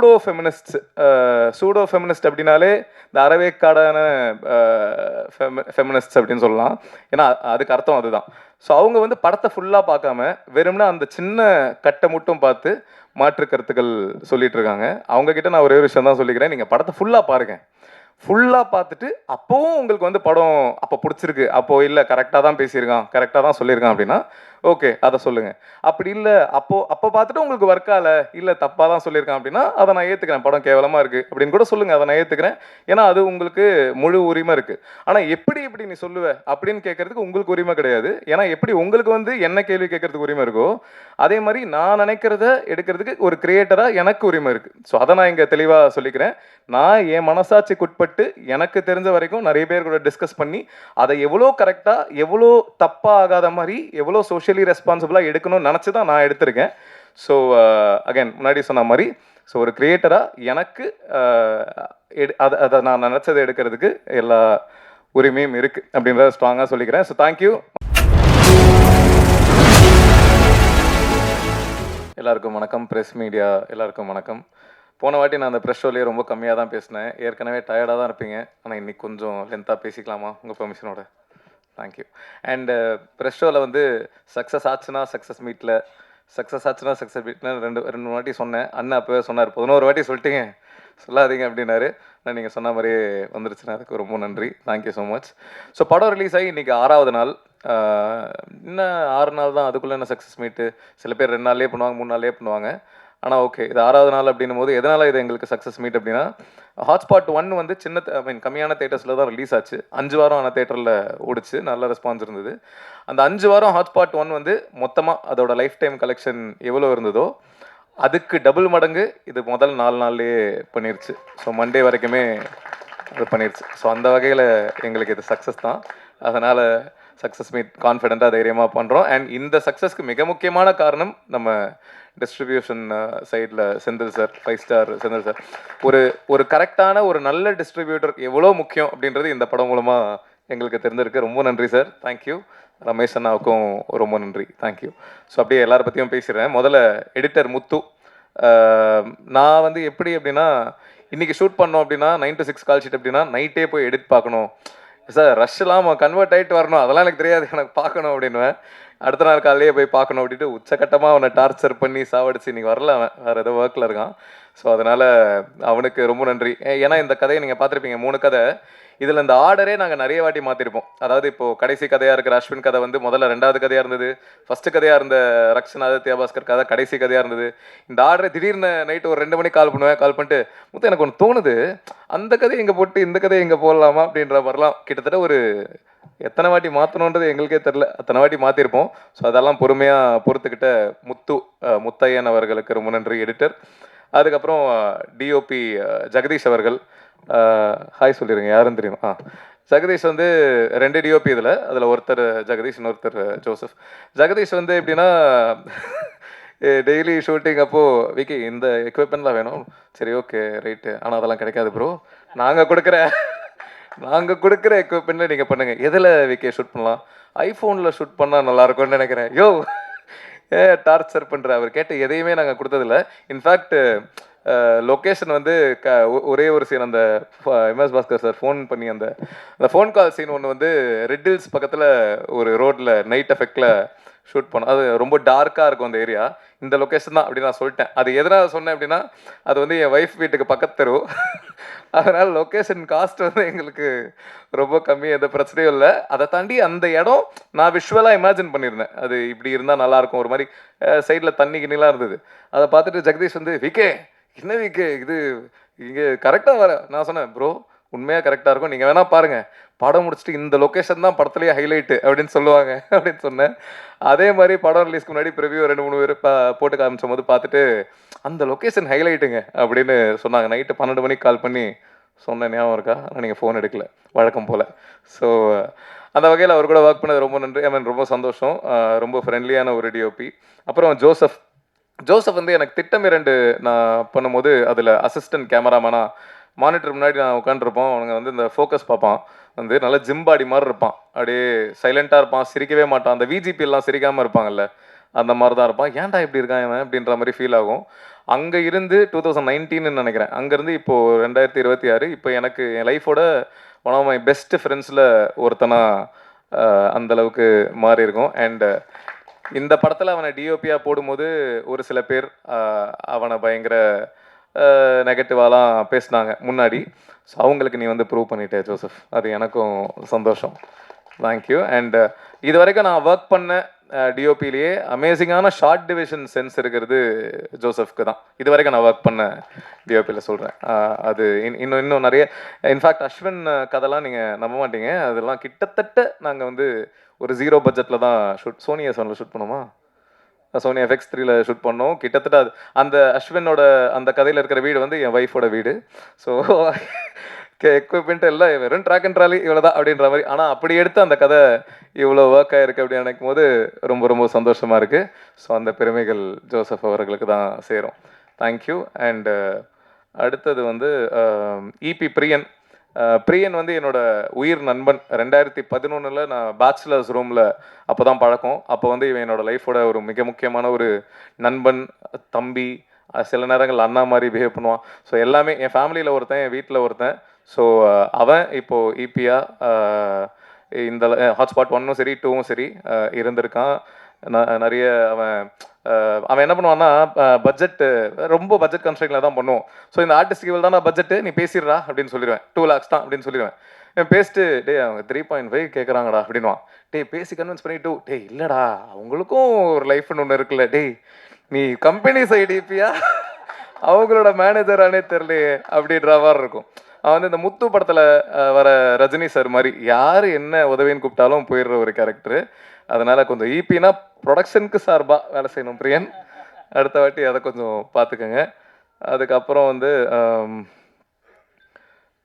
Pseudo feminist pseudo feminist அப்படின்னாலே இந்த அறவேக்காடான uh, feminist அப்படின்னு சொல்லலாம். ஏன்னா அதுக்கு அர்த்தம் அதுதான். ஸோ அவங்க வந்து படத்தை ஃபுல்லாக பார்க்காம வெறும்னா அந்த சின்ன கட்டை மட்டும் பார்த்து மாற்று கருத்துக்கள் சொல்லிட்டு இருக்காங்க. அவங்க கிட்ட நான் ஒரே ஒரு விஷயம் தான் சொல்லிக்கிறேன். நீங்கள் படத்தை ஃபுல்லாக பாருங்க. ஃபுல்லாக பார்த்துட்டு அப்போவும் உங்களுக்கு வந்து படம் அப்போ பிடிச்சிருக்கு. அப்போ இல்லை கரெக்டாக தான் பேசியிருக்கான் கரெக்டாக தான் சொல்லியிருக்கான் அப்படின்னா ஓகே அதை சொல்லுங்கள் அப்படி இல்லை அப்போ அப்போ பார்த்துட்டு உங்களுக்கு ஒர்க் ஆகலை இல்லை தப்பாக தான் சொல்லியிருக்கேன் அப்படின்னா அதை நான் ஏற்றுக்கிறேன் படம் கேவலமாக இருக்குது அப்படின்னு கூட சொல்லுங்கள் அதை நான் ஏற்றுக்கிறேன் ஏன்னா அது உங்களுக்கு முழு உரிமை இருக்குது ஆனால் எப்படி இப்படி நீ சொல்லுவ அப்படின்னு கேட்கறதுக்கு உங்களுக்கு உரிமை கிடையாது. ஏன்னா எப்படி உங்களுக்கு வந்து என்ன கேள்வி கேட்குறதுக்கு உரிமை இருக்கோ அதே மாதிரி நான் நினைக்கிறத எடுக்கிறதுக்கு ஒரு கிரியேட்டராக எனக்கு உரிமை இருக்குது ஸோ அதை நான் இங்கே தெளிவாக சொல்லிக்கிறேன். நான் என் மனசாட்சிக்கு உட்பட்டு எனக்கு தெரிஞ்ச வரைக்கும் நிறைய பேர் கூட டிஸ்கஸ் பண்ணி அதை எவ்வளோ கரெக்டாக எவ்வளோ தப்பாக ஆகாத மாதிரி எவ்வளோ சோஷியல் ரெஸ்பான்சிபிளாக எடுக்கணும்னு நினச்சி தான் நான் எடுத்திருக்கேன். ஸோ அகைன் uh, முன்னாடி சொன்ன மாதிரி ஸோ ஒரு கிரியேட்டராக எனக்கு uh, எடு அதை அதை நான் நினச்சதை எடுக்கிறதுக்கு எல்லா உரிமையும் இருக்குது அப்படின்றத ஸ்ட்ராங்காக சொல்லிக்கிறேன். ஸோ தேங்க்யூ எல்லாருக்கும் வணக்கம். ப்ரெஸ் மீடியா எல்லாருக்கும் வணக்கம். போன வாட்டி நான் அந்த ப்ரெஷ் ஷோலேயே ரொம்ப கம்மியாக தான் பேசினேன். ஏற்கனவே டயர்டாக தான் இருப்பீங்க. ஆனால் இன்றைக்கி கொஞ்சம் லென்த்தாக பேசிக்கலாமா? உங்கள் பெர்மிஷனோட தேங்க்யூ அண்டு ப்ரெஸ்டோவில் வந்து சக்ஸஸ் ஆச்சுன்னா சக்ஸஸ் மீட்டில் சக்ஸஸ் ஆச்சுன்னா சக்ஸஸ் மீட்னு ரெண்டு ரெண்டு வாட்டி சொன்னேன். அண்ணன் அப்போவே சொன்னார் பதினோரு வாட்டி சொல்லிட்டீங்க. சொல்லாதீங்க அப்படின்னாரு. நான் நீங்கள் சொன்ன மாதிரியே வந்துருச்சுன்னா அதுக்கு ரொம்ப நன்றி. Thank you so much so படம் ரிலீஸ் ஆகி இன்றைக்கி ஆறாவது நாள். இன்னும் ஆறு நாள் தான். அதுக்குள்ளே என்ன சக்ஸஸ் மீட்டு சில பேர் ரெண்டு நாள்லேயே பண்ணுவாங்க மூணு நாள்லேயே பண்ணுவாங்க. ஆனால் ஓகே இது ஆறாவது நாள் அப்படின்னும் போது எதனால் இது எங்களுக்கு சக்ஸஸ் மீட் அப்படின்னா ஹாட்ஸ்பாட் ஒன் வந்து சின்ன ஐ மீன் கம்மியான தேட்டர்ஸில் தான் ரிலீஸ் ஆச்சு. அஞ்சு வாரம் ஆன தேட்டரில் ஓடிச்சு. நல்ல ரெஸ்பான்ஸ் இருந்தது. அந்த அஞ்சு வாரம் ஹாட்ஸ்பாட் ஒன் வந்து மொத்தமாக அதோட லைஃப் டைம் கலெக்ஷன் எவ்வளோ இருந்ததோ அதுக்கு டபுள் மடங்கு இது முதல் நாலு நாள்லேயே பண்ணிருச்சு. ஸோ மண்டே வரைக்குமே அது பண்ணிருச்சு. ஸோ அந்த வகையில் எங்களுக்கு இது சக்ஸஸ் தான். அதனால் சக்ஸஸ் மீட் கான்ஃபிடென்ட்டாக தைரியமாக பண்ணுறோம் அண்ட் இந்த சக்ஸஸ்க்கு மிக முக்கியமான காரணம் நம்ம டிஸ்ட்ரிபியூஷன் சைடில் uh, Senthil sir five star Senthil sir ஒரு ஒரு கரெக்டான ஒரு நல்ல டிஸ்ட்ரிபியூட்டர் எவ்வளோ முக்கியம் அப்படின்றது இந்த படம் மூலமாக எங்களுக்கு தெரிஞ்சிருக்கு. ரொம்ப நன்றி சார் தேங்க்யூ ரமேஷ் அண்ணாவுக்கும் ரொம்ப நன்றி. தேங்க்யூ ஸோ அப்படியே எல்லாரை பற்றியும் பேசிடுறேன். முதல்ல எடிட்டர் முத்து. நான் வந்து எப்படி அப்படின்னா இன்னைக்கு ஷூட் பண்ணோம் அப்படின்னா nine to six call sheet அப்படின்னா நைட்டே போய் எடிட் பார்க்கணும். சார் ரஷ் இல்லாமல் கன்வெர்ட் ஆகிட்டு வரணும். அதெல்லாம் எனக்கு தெரியாது. எனக்கு பார்க்கணும் அப்படின்னுவேன். அடுத்த நாள் காலையிலேயே போய் பார்க்கணும் அப்படின்ட்டு உச்சக்கட்டமாக அவனை டார்ச்சர் பண்ணி சாவடிச்சு இன்னைக்கு வரல அவன். வேறு ஏதோ ஒர்க்கில் இருக்கான். ஸோ அதனால் அவனுக்கு ரொம்ப நன்றி. ஏன்னா இந்த கதையை நீங்கள் பார்த்துருப்பீங்க மூணு கதை. இதில் இந்த ஆர்டரே நாங்கள் நிறைய வாட்டி மாற்றிருப்போம் அதாவது இப்போது கடைசி கதையாக இருக்கிற அஸ்வின் கதை வந்து முதல்ல ரெண்டாவது கதையாக இருந்தது. ஃபஸ்ட்டு கதையாக இருந்த ரக்ஷன் ஆதித்யா பாஸ்கர் கதை கடைசி கதையாக இருந்தது. இந்த ஆர்டரை திடீர்னு நைட்டு ஒரு ரெண்டு மணிக்கு கால் பண்ணுவேன் கால் பண்ணிட்டு முத்து எனக்கு ஒன்று தோணுது. அந்த கதையை இங்கே போட்டு இந்த கதையை இங்கே போடலாமா? அப்படின்ற மாதிரிலாம் கிட்டத்தட்ட ஒரு எத்தனை வாட்டி மாற்றணுன்றது எங்களுக்கே தெரில அத்தனை வாட்டி மாற்றிருப்போம் ஸோ அதெல்லாம் பொறுமையாக பொறுத்துக்கிட்ட முத்து முத்தையன் அவர்களுக்கு ரொம்ப நன்றி எடிட்டர் அதுக்கப்புறம் டிஓபி ஜெகதீஷ் அவர்கள். ஹாய் சொல்லிடுங்க யாருன்னு தெரியும்? ஆ ஜெகதீஷ் வந்து ரெண்டு டிஓபி இதில். அதில் ஒருத்தர் ஜெகதீஷ் இன்னொருத்தர் ஜோசப். ஜெகதீஷ் வந்து எப்படின்னா டெய்லி ஷூட்டிங் அப்போது விக்கி இந்த எக்யூப்மெண்ட்லாம் வேணும். சரி ஓகே ரைட்டு ஆனால் அதெல்லாம் கிடைக்காது ப்ரோ நாங்கள் கொடுக்குற நாங்கள் கொடுக்குற எக்யூப்மெண்ட்டில் நீங்கள் பண்ணுங்கள் எதில் விக்கே ஷூட் பண்ணலாம்? ஐஃபோனில் ஷூட் பண்ணால் நல்லா இருக்கும்னு நினைக்கிறேன். யோ ஏ டார்ச்சர் பண்ணுற அவர் கேட்ட எதையுமே நாங்கள் கொடுத்ததில்ல. இன்ஃபேக்ட் லொக்கேஷன் வந்து க ஒ- ஒரே ஒரு சீன் அந்த எம்எஸ் பாஸ்கர் சார் ஃபோன் பண்ணி அந்த அந்த ஃபோன் கால் சீன் ஒன்று வந்து ரெட் ஹில்ஸ் பக்கத்தில் ஒரு ரோட்டில் நைட் எஃபெக்டில் ஷூட் பண்ணோம் அது ரொம்ப டார்க்காக இருக்கும் அந்த ஏரியா இந்த லொக்கேஷன் தான் அப்படி நான் சொல்லிட்டேன். அது எதனால் சொன்னேன் அப்படின்னா அது வந்து என் ஒய்ஃப் வீட்டுக்கு பக்கத்து தெரு. அதனால் லொக்கேஷன் காஸ்ட் வந்து எங்களுக்கு ரொம்ப கம்மி எந்த பிரச்சனையும் இல்லை. அதை தாண்டி அந்த இடம் நான் விஷுவலாக இமேஜின் பண்ணியிருந்தேன். அது இப்படி இருந்தால் நல்லாயிருக்கும் ஒரு மாதிரி சைடில் தண்ணி கிண்ணிலாம் இருந்தது. அதை பார்த்துட்டு ஜெகதீஷ் வந்து விக்கே என்ன விக்கே இது இங்கே கரெக்டாக வர. நான் சொன்னேன் ப்ரோ உண்மையாக கரெக்டாக இருக்கும். நீங்கள் வேணால் பாருங்கள் படம் முடிச்சுட்டு இந்த லொக்கேஷன் தான் படத்துலேயே ஹைலைட்டு அப்படின்னு சொல்லுவாங்க அப்படின்னு சொன்னேன். அதே மாதிரி படம் ரிலீஸ்க்கு முன்னாடி ப்ரிவியூ ரெண்டு மூணு பேர் போட்டு காமிச்சும் போது பார்த்துட்டு அந்த லொக்கேஷன் ஹைலைட்டுங்க அப்படின்னு சொன்னாங்க. நைட்டு பன்னெண்டு மணிக்கு கால் பண்ணி சொன்னேன். ஞாபகம் இருக்கா? ஆனால் நீங்கள் ஃபோன் எடுக்கல. வழக்கம் போல். ஸோ அந்த வகையில் அவர் கூட ஒர்க் பண்ணது ரொம்ப நன்றி. ஐ மீன் ரொம்ப சந்தோஷம். ரொம்ப ஃப்ரெண்ட்லியான ஒரு டிஓபி அப்புறம் ஜோசப். ஜோசப் வந்து எனக்கு திட்டம் இரண்டு நான் பண்ணும்போது அதில் அசிஸ்டன்ட் கேமராமேனாக மானிட்டர் முன்னாடி நான் உட்காந்துருப்போம் அவனுங்க வந்து இந்த ஃபோக்கஸ் பார்ப்பான். வந்து நல்ல ஜிம் பாடி மாதிரி இருப்பான். அப்படியே சைலண்ட்டாக இருப்பான். சிரிக்கவே மாட்டான். அந்த VGP எல்லாம் சிரிக்காமல் இருப்பாங்கல்ல அந்த மாதிரி தான் இருப்பான். ஏன்டா இப்படி இருக்கான் இவன்? அப்படின்ற மாதிரி ஃபீல் ஆகும். அங்கே இருந்து டூ தௌசண்ட் நைன்டீன்னு நினைக்கிறேன். அங்கேருந்து இப்போது ரெண்டாயிரத்தி இருபத்தி ஆறு இப்போ எனக்கு என் லைஃபோட ஒன் ஆஃப் மை பெஸ்ட் ஃப்ரெண்ட்ஸில் ஒருத்தனாக அந்தளவுக்கு மாறி இருக்கும். அண்டு இந்த படத்தில் அவனை டிஓபியாக போடும்போது ஒரு சில பேர் அவனை பயங்கர நெகட்டிவாலாம் பேசினாங்க முன்னாடி. ஸோ அவங்களுக்கு நீ வந்து ப்ரூவ் பண்ணிட்டே ஜோசப். அது எனக்கும் சந்தோஷம். தேங்க்யூ அண்ட் இது வரைக்கும் நான் ஒர்க் பண்ண டிஓபிலேயே அமேசிங்கான ஷார்ட் டிவிஷன் சென்ஸ் இருக்கிறது ஜோசப்க்கு தான். இது வரைக்கும் நான் ஒர்க் பண்ண டிஓபியில் சொல்கிறேன் அது இன்- இன்னும் இன்னும் நிறைய இன்ஃபேக்ட் அஸ்வின் கதைலாம் நீங்கள் நம்ப மாட்டீங்க. அதெல்லாம் கிட்டத்தட்ட நாங்கள் வந்து ஒரு ஜீரோ பட்ஜெட்டில் தான் ஷூட் சோனியா சோனில் ஷூட் பண்ணுவோமா? சோனி எஃப்எக்ஸ் த்ரீல ஷூட் பண்ணோம். கிட்டத்தட்ட அது அந்த அஸ்வினோட அந்த கதையில் இருக்கிற வீடு வந்து என் ஒய்ஃபோட வீடு. ஸோ எக்யூப்மெண்ட் எல்லாம் வெறும் ட்ராக் அண்ட் ட்ராலி இவ்வளோ தான் அப்படின்ற மாதிரி. ஆனால் அப்படி எடுத்து அந்த கதை இவ்வளோ ஒர்க் ஆயிருக்கு அப்படின்னு நினைக்கும் போது ரொம்ப ரொம்ப சந்தோஷமாக இருக்குது ஸோ அந்த பெருமைகள் ஜோசப் அவர்களுக்கு தான் சேரும். தேங்க்யூ அண்டு அடுத்தது வந்து இபி பிரியன் பிரியன் வந்து என்னோட உயிர் நண்பன். ரெண்டாயிரத்தி பதினொன்றில் நான் பேச்சுலர்ஸ் ரூமில் அப்போ தான் பழக்கம். அப்போ வந்து இவன் என்னோட லைஃபோட ஒரு மிக முக்கியமான ஒரு நண்பன் தம்பி சில நேரங்கள் அண்ணா மாதிரி பிஹேவ் பண்ணுவான். ஸோ எல்லாமே என் ஃபேமிலியில் ஒருத்தன் என் வீட்டில் ஒருத்தன். ஸோ அவன் இப்போது ஈபியாக இந்த ஹாட்ஸ்பாட் ஒன்னும் சரி டூவும் சரி இருந்திருக்கான். நிறைய அவன் அவன் என்ன பண்ணுவான்னா பட்ஜெட் ரொம்ப பட்ஜெட் கன்ஸ்ட்ரக்டில் தான் பண்ணுவோம் ஸோ இந்த ஆர்டிஸ்ட் இவ்வளோ தானே பட்ஜெட்டு நீ பேசிடுறா அப்படின்னு சொல்லிடுவேன். டூ லேக்ஸ் தான் அப்படின்னு சொல்லிடுவேன். என் பேசிட்டு டேய் அவங்க த்ரீ பாயிண்ட் ஃபைவ் கேட்குறாங்கடா அப்படின்வான் டே பேசி கன்வின்ஸ் பண்ணிட்டு டே. இல்லைடா அவங்களுக்கும் ஒரு லைஃப்னு ஒன்று இருக்குல்ல டேய் நீ கம்பெனி சைடு இப்பியா? அவங்களோட மேனேஜரானே தெரியலையே அப்படின்ற மாதிரி இருக்கும். அவன் வந்து இந்த முத்து படத்தில் வர ரஜினி சார் மாதிரி யார் என்ன உதவின்னு கூப்பிட்டாலும் போயிடுற ஒரு கேரக்டரு அதனால கொஞ்சம் ஈபினா ப்ரொடக்ஷனுக்கு சார்பாக வேலை செய்யணும் பிரியன். அடுத்த வாட்டி அதை கொஞ்சம் பார்த்துக்கோங்க. அதுக்கப்புறம் வந்து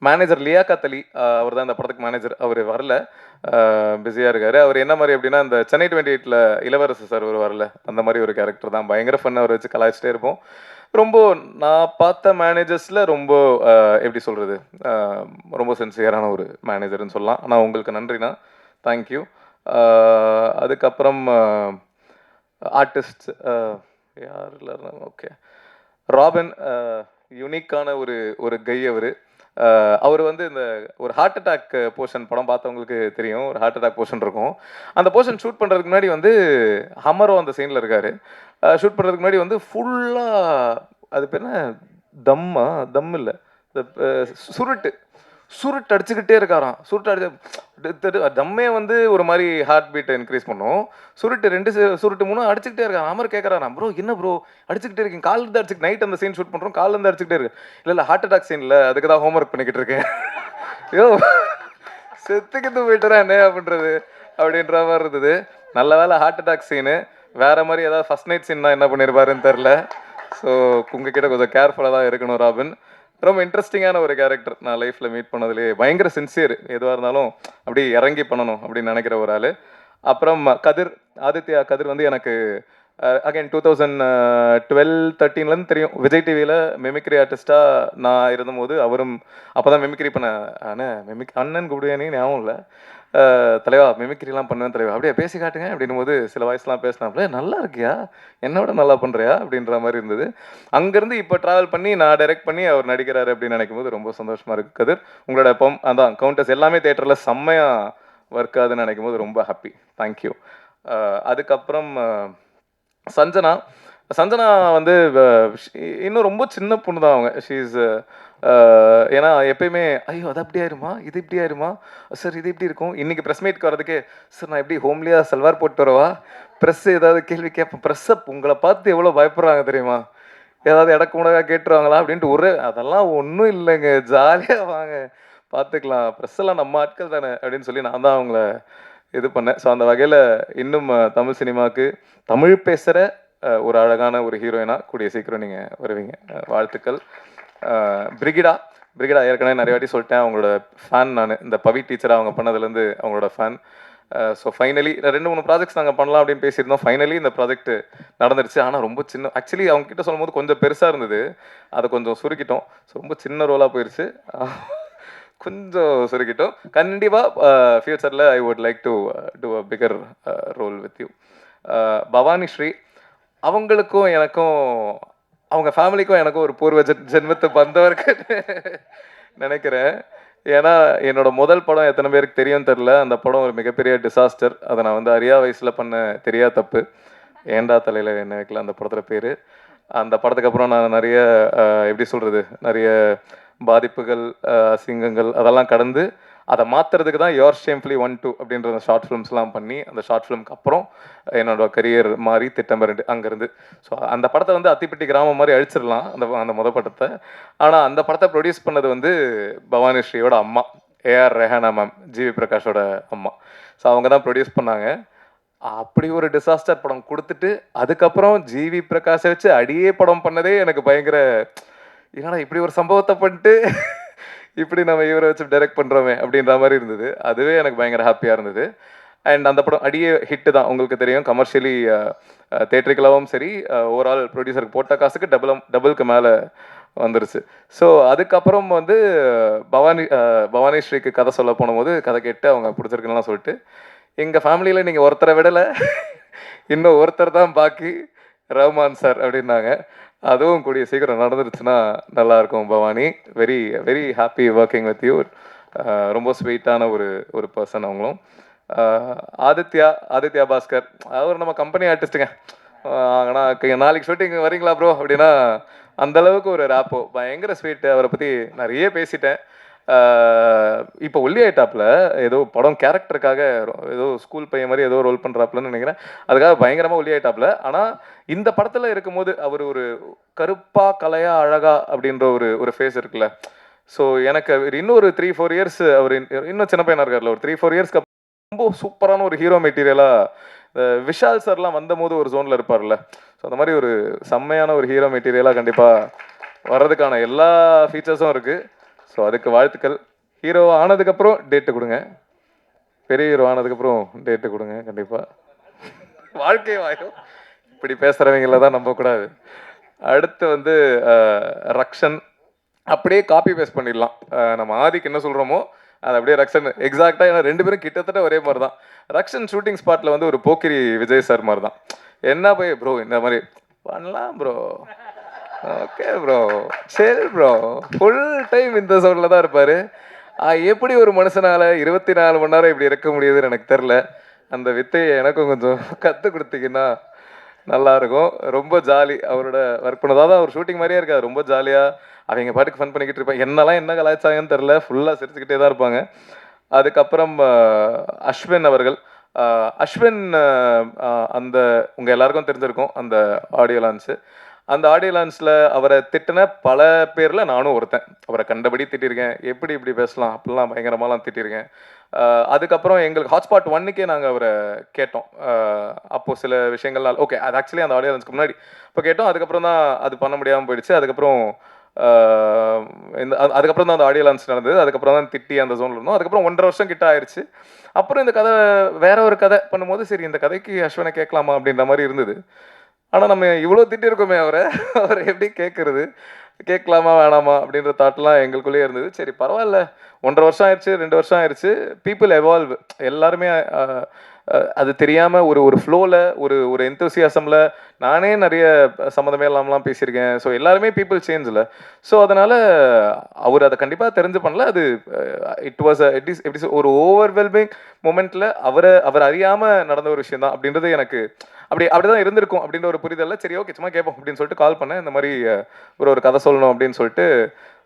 மேனேஜர் லியா கத்தலி அவர் தான் இந்த படத்துக்கு மேனேஜர் அவர் வரல. பிஸியாக இருக்கார். அவர் என்ன மாதிரி அப்படின்னா இந்த சென்னை டுவெண்ட்டி எயிட்டில் இளவரசு சார் ஒரு வரல. அந்த மாதிரி ஒரு கேரக்டர் தான். பயங்கர ஃபன் அவர் வச்சு கலாய்ச்சிட்டே இருப்போம். ரொம்ப நான் பார்த்த மேனேஜர்ஸில் ரொம்ப எப்படி சொல்கிறது ரொம்ப சின்சியரான ஒரு மேனேஜர்னு சொல்லலாம். ஆனால் உங்களுக்கு நன்றிண்ணா. தேங்க்யூ அதுக்கப்புறம் ஆர்டிஸ்ட் யார் ஓகே ராபின் யுனிக்கான ஒரு ஒரு கை அவர். அவர் வந்து இந்த ஒரு ஹார்ட் அட்டாக் போர்ஷன் படம் பார்த்தவங்களுக்கு தெரியும். ஒரு ஹார்ட் அட்டாக் போர்ஷன் இருக்கும். அந்த போர்ஷன் ஷூட் பண்ணுறதுக்கு முன்னாடி வந்து ஹமரோ அந்த சீனில் இருக்கார். ஷூட் பண்ணுறதுக்கு முன்னாடி வந்து ஃபுல்லாக அது பேர் என்ன? தம்மா? தம் இல்லை. சுருட்டு. சுருட்டு அடிச்சுக்கிட்டே இருக்காராம். சுருட்டு அடிச்சு தம்மே வந்து ஒரு மாதிரி ஹார்ட் பீட்டை இன்க்ரீஸ் பண்ணும். சுருட்டு ரெண்டு சுருட்டு மூணு அடிச்சுக்கிட்டே இருக்கான் அமர் கேட்குறாராம் ப்ரோ என்ன ப்ரோ? அடிச்சுக்கிட்டே இருக்கீங்க. காலில் இருந்து அடிச்சு நைட் அந்த சீன் ஷூட் பண்ணுறோம் காலில் இருந்து அடிச்சுக்கிட்டே இருக்கு. இல்லை இல்லை ஹார்ட் அட்டாக் சீனில் அதுக்கு தான் ஹோம்ஒர்க் பண்ணிக்கிட்டு இருக்கேன். ஐயோ செத்துக்கிட்டு போயிட்டுறா என்ன அப்படின்றது அப்படின்ற மாதிரி இருந்தது. நல்ல வேலை ஹார்ட் அட்டாக் சீனு வேற மாதிரி ஏதாவது ஃபர்ஸ்ட் நைட் சீன் தான் என்ன பண்ணியிருப்பாருன்னு தெரில ஸோ உங்ககிட்ட கொஞ்சம் கேர்ஃபுல்லாக தான் இருக்கணும் ராபின். ரொம்ப இன்ட்ரெஸ்டிங்கான ஒரு கேரக்டர் நான் லைஃப்பில் மீட் பண்ணதுலேயே பயங்கர சின்சியர் எதுவாக இருந்தாலும் அப்படி இறங்கி பண்ணணும் அப்படின்னு நினைக்கிற ஒரு ஆள். அப்புறம் கதிர் ஆதித்யா கதிர் வந்து எனக்கு அகைன் டூ தௌசண்ட் டுவெல் தேர்ட்டீன்லேருந்து தெரியும். விஜய் டிவியில் மெமிக்ரி ஆர்டிஸ்ட்டாக நான் இருந்தபோது அவரும் அப்போ தான் மெமிக்ரி பண்ண ஆனால் மெமிக் அண்ணன் கூப்பிடுவேனே ஞாபகம் இல்லை. தலைவா மிமிக்ரிலாம் பண்ணுவேன் தலைவா. அப்படியே பேசி காட்டுங்க அப்படின்னும் போது சில வாய்ஸ்லாம் பேசினாப்புல நல்லா இருக்கியா? என்னோட நல்லா பண்ணுறியா அப்படின்ற மாதிரி இருந்தது. அங்கேருந்து இப்போ ட்ராவல் பண்ணி நான் டைரக்ட் பண்ணி அவர் நடிக்கிறாரு அப்படின்னு நினைக்கும் போது ரொம்ப சந்தோஷமாக இருக்குது கதிர். உங்களோட பொம் அதான் கவுண்டர்ஸ் எல்லாமே தேட்டரில் செம்மையாக ஒர்க் ஆகுதுன்னு நினைக்கும் போது ரொம்ப ஹாப்பி தேங்க்யூ அதுக்கப்புறம் சஞ்சனா சஞ்சனா வந்து இன்னும் ரொம்ப சின்ன பொண்ணு தான் அவங்க. ஷீஸ் ஏன்னா எப்பயுமே ஐயோ அது அப்படி ஆயிருமா? இது இப்படி ஆயிருமா? சார் இது இப்படி இருக்கும். இன்னைக்கு ப்ரெஸ் மீட்க்கு வரதுக்கே சார் நான் எப்படி ஹோம்லியா சல்வார் போட்டு வரவா? ப்ரெஸ் ஏதாவது கேள்வி கேட்பேன் ப்ரெஸ்ஸை உங்களை பார்த்து எவ்வளோ பயப்படுறாங்க தெரியுமா? ஏதாவது இடக்கு முடக்கா கேட்டுருவாங்களா? அப்படின்ட்டு ஒரு அதெல்லாம் ஒன்றும் இல்லைங்க. ஜாலியாக வாங்க. பார்த்துக்கலாம். ப்ரெஸ் எல்லாம் நம்ம ஆட்கள் தானே. அப்படின்னு சொல்லி நான் தான் அவங்கள இது பண்ணேன். ஸோ அந்த வகையில் இன்னும் தமிழ் சினிமாவுக்கு தமிழ் பேசுகிற ஒரு அழகான ஒரு ஹீரோயினா கூடிய சீக்கிரம் நீங்கள் வருவீங்க. வாழ்த்துக்கள். பிரிகிடா. பிரிகிடா ஏற்கனவே நிறைய வாட்டி சொல்லிட்டேன். அவங்களோட ஃபேன் நான் இந்த பவி டீச்சராக அவங்க பண்ணதுலேருந்து அவங்களோட ஃபேன் ஸோ ஃபைனலி ரெண்டு மூணு ப்ராஜெக்ட்ஸ் நாங்கள் பண்ணலாம் அப்படின்னு பேசியிருந்தோம். ஃபைனலி இந்த ப்ராஜெக்ட் நடந்துருச்சு. ஆனால் ரொம்ப சின்ன ஆக்சுவலி அவங்க கிட்ட சொல்லும்போது கொஞ்சம் பெருசாக இருந்தது. அதை கொஞ்சம் சுருக்கிட்டோம். ஸோ ரொம்ப சின்ன ரோலாக போயிடுச்சு கொஞ்சம் சுருக்கிட்டோம். கண்டிப்பாக ஃபியூச்சரில் I would like to do a bigger role with you Bhavani Sri அவங்களுக்கும் எனக்கும் அவங்க ஃபேமிலிக்கும் எனக்கும் ஒரு பூர்வ ஜென்மத்தை வந்தவருக்கு பந்தம் இருக்குன்னு நினைக்கிறேன். ஏன்னா என்னோட முதல் படம் எத்தனை பேருக்கு தெரியும் தெரில அந்த படம் ஒரு மிகப்பெரிய டிசாஸ்டர் அதை நான் வந்து அரியா வயசில் பண்ண தெரியா தப்பு. ஏண்டா தலையில் என்ன வைக்கல? அந்த படத்தோட பேர். அந்த படத்துக்கு அப்புறம் நான் நிறைய எப்படி சொல்கிறது நிறைய பாதிப்புகள் அசிங்கங்கள் அதெல்லாம் கடந்து அதை மாற்றுறதுக்கு தான் யோர் ஷேம்ஃபுல்லி ஒன் டூ அப்படின்ற அந்த ஷார்ட் ஃபிலிம்ஸ்லாம் பண்ணி அந்த ஷார்ட் ஃபிலிம்க்கு அப்புறம் என்னோட கரியர் மாதிரி திட்டம் ரெண்டு அங்கேருந்து. ஸோ அந்த படத்தை வந்து அத்திப்பட்டி கிராமம் மாதிரி அழிச்சிடலாம் அந்த அந்த முத படத்தை. ஆனால் அந்த படத்தை ப்ரொடியூஸ் பண்ணது வந்து பவானி ஸ்ரீயோட அம்மா ஏஆர் ரெஹானா மேம் ஜிவி பிரகாஷோட அம்மா. ஸோ அவங்க தான் ப்ரொடியூஸ் பண்ணாங்க. அப்படி ஒரு டிசாஸ்டர் படம் கொடுத்துட்டு அதுக்கப்புறம் ஜிவி பிரகாஷை வச்சு அடியே படம் பண்ணதே எனக்கு பயங்கர ஏன்னா இப்படி ஒரு சம்பவத்தை பண்ணிட்டு இப்படி நம்ம இவரை வச்சு டைரக்ட் பண்ணுறோமே அப்படின்ற மாதிரி இருந்தது. அதுவே எனக்கு பயங்கர ஹாப்பியாக இருந்தது. அண்ட் அந்த படம் அடியே ஹிட்டு தான். உங்களுக்கு தெரியும். கமர்ஷியலி தேட்டரிக்கலாவும் சரி ஓவரால் ப்ரொடியூசருக்கு போட்ட காசுக்கு டபுள் டபுளுக்கு மேலே வந்துருச்சு. ஸோ அதுக்கப்புறம் வந்து பவானி பவானி ஸ்ரீக்கு கதை சொல்ல போனபோது கதை கேட்டு அவங்க பிடிச்சிருக்குன்னு சொல்லிட்டு எங்கள் ஃபேமிலியில் நீங்கள் ஒருத்தரை விடலை. இன்னும் ஒருத்தர் தான் பாக்கி. ரஹ்மான் சார் அப்படின்னாங்க. அதுவும் கூடிய சீக்கிரம் நடந்துருச்சுன்னா நல்லா இருக்கும் Bhavani very very happy working with you ரொம்ப ஸ்வீட்டான ஒரு ஒரு பர்சன் அவங்களும். ஆதித்யா ஆதித்யா பாஸ்கர். அவர் நம்ம கம்பெனி ஆர்டிஸ்ட்டுங்க ஆனால் நாளைக்கு ஷூட்டிங் வரீங்களா ப்ரோ அப்படின்னா அந்த அளவுக்கு ஒரு ரேப்போ பயங்கர ஸ்வீட்டு அவரை பற்றி நிறைய பேசிட்டேன். இப்போ ஒல்லி ஆயிட்டாப்ல ஏதோ படம் கேரக்டருக்காக ஏதோ ஸ்கூல் பையன் மாதிரி ஏதோ ரோல் பண்ணுறாப்புலன்னு நினைக்கிறேன். அதுக்காக பயங்கரமாக ஒல்லி ஆயிட்டாப்புல. ஆனால் இந்த படத்தில் இருக்கும்போது அவர் ஒரு கருப்பா கலையா அழகா அப்படின்ற ஒரு ஒரு ஃபேஸ் இருக்குல்ல. ஸோ எனக்கு அவர் இன்னொரு த்ரீ ஃபோர் இயர்ஸ் அவர் இன்னும் இன்னும் சின்ன பையனா இருக்கார்ல ஒரு த்ரீ ஃபோர் இயர்ஸ்க்கு ரொம்ப சூப்பரான ஒரு ஹீரோ மெட்டீரியலாக விஷால் சார்லாம் வந்தபோது ஒரு ஜோனில் இருப்பார்ல ஸோ அந்த மாதிரி ஒரு செம்மையான ஒரு ஹீரோ மெட்டீரியலாக கண்டிப்பாக வர்றதுக்கான எல்லா ஃபீச்சர்ஸும் இருக்குது ஸோ அதுக்கு வாழ்த்துக்கள். ஹீரோ ஆனதுக்கப்புறம் டேட்டு கொடுங்க. பெரிய ஹீரோ ஆனதுக்கப்புறம் டேட்டு கொடுங்க கண்டிப்பாக வாழ்க்கை வாயும் இப்படி பேசுகிறவங்கள தான் நம்பக்கூடாது அடுத்து வந்து ரக்ஷன். அப்படியே காப்பி பேஸ்ட் பண்ணிடலாம். நம்ம ஆதிக்கு என்ன சொல்கிறோமோ அது அப்படியே ரக்ஷன். எக்ஸாக்டாக ஏன்னா ரெண்டு பேரும் கிட்டத்தட்ட ஒரே மாதிரி தான் ரக்ஷன் ஷூட்டிங் ஸ்பாட்டில் வந்து ஒரு போக்கிரி விஜய் சார் மாதிரி தான் என்ன போய் ப்ரோ இந்த மாதிரி பண்ணலாம் ப்ரோ ஓகே ப்ரோ சரி ப்ரோ ஃபுல் டைம் இந்த சவுண்டில் தான் இருப்பார். எப்படி ஒரு மனுஷனால் இருபத்தி நாலு மணி நேரம் இப்படி இருக்க முடியுதுன்னு எனக்கு தெரில அந்த வித்தையை எனக்கும் கொஞ்சம் கற்றுக் கொடுத்தீங்கன்னா நல்லா இருக்கும். ரொம்ப ஜாலி அவரோட ஒர்க் பண்ணதாக தான் அவர் ஷூட்டிங் மாதிரியே இருக்காது ரொம்ப ஜாலியாக அவங்க பாட்டுக்கு ஃபன் பண்ணிக்கிட்டு இருப்பாங்க. என்னெல்லாம் என்ன கலாச்சாரம்னு தெரில ஃபுல்லாக சிரிச்சுக்கிட்டே தான் இருப்பாங்க. அதுக்கப்புறம் அஸ்வின் அவர்கள். அஸ்வின் அந்த உங்கள் எல்லாருக்கும் தெரிஞ்சிருக்கும் அந்த ஆடியோ லான்ஸு அந்த ஆடியோ லான்ஸில் அவரை திட்டின பல பேரில் நானும் ஒருத்தன். அவரை கண்டபடி திட்டிருக்கேன். எப்படி இப்படி பேசலாம்? அப்படிலாம் பயங்கரமாலாம் திட்டிருக்கேன். அதுக்கப்புறம் எங்களுக்கு ஹாட்ஸ்பாட் ஒன்னுக்கே நாங்கள் அவரை கேட்டோம். அப்போது சில விஷயங்கள்லாம் ஓகே அது ஆக்சுவலி அந்த ஆடியோ லான்ஸ்க்கு முன்னாடி. இப்போ கேட்டோம். அதுக்கப்புறம் தான் அது பண்ண முடியாமல் போயிடுச்சு. அதுக்கப்புறம் இந்த அதுக்கப்புறம் தான் அந்த ஆடியோ லான்ச் நடந்தது. அதுக்கப்புறம் தான் திட்டி அந்த ஜோனில் இருந்தோம். அதுக்கப்புறம் ஒன்றரை வருஷம் கிட்ட ஆயிடுச்சு அப்புறம் இந்த கதை வேற ஒரு கதை பண்ணும்போது சரி இந்த கதைக்கு அஸ்வனை கேட்கலாமா அப்படின்ற மாதிரி இருந்தது. ஆனால் நம்ம இவ்வளோ திட்டிருக்கோமே அவரை. அவரை எப்படி கேட்குறது கேட்கலாமா வேணாமா அப்படின்ற தாட்லாம் எங்களுக்குள்ளேயே இருந்தது. சரி பரவாயில்ல. ஒன்றரை வருஷம் ஆயிடுச்சு ரெண்டு வருஷம் ஆயிடுச்சு. பீப்புள் எவால்வ் எல்லாருமே அது தெரியாமல் ஒரு ஒரு ஃப்ளோவில் ஒரு ஒரு எந்தோசியாசமில் நானே நிறைய சம்மந்தமே இல்லாமலாம் பேசியிருக்கேன். ஸோ எல்லாருமே பீப்புள் சேஞ்சில் ஸோ அதனால் அவர் அதை கண்டிப்பாக தெரிஞ்சு பண்ணல. அது இட் வாஸ் இட் இஸ் எப்படி ஒரு ஓவர்வெல்மிங் மூமெண்ட்டில் அவரை அவர் அறியாமல் நடந்த ஒரு விஷயம் தான் அப்படின்றது எனக்கு அப்படி அப்படிதான் இருந்திருக்கும் அப்படின்ற ஒரு புரிதலில். சரி ஓகே சும்மா கேட்போம் அப்படின்னு சொல்லிட்டு கால் பண்ணேன். இந்த மாதிரி ஒரு ஒரு கதை சொல்லணும் அப்படின்னு சொல்லிட்டு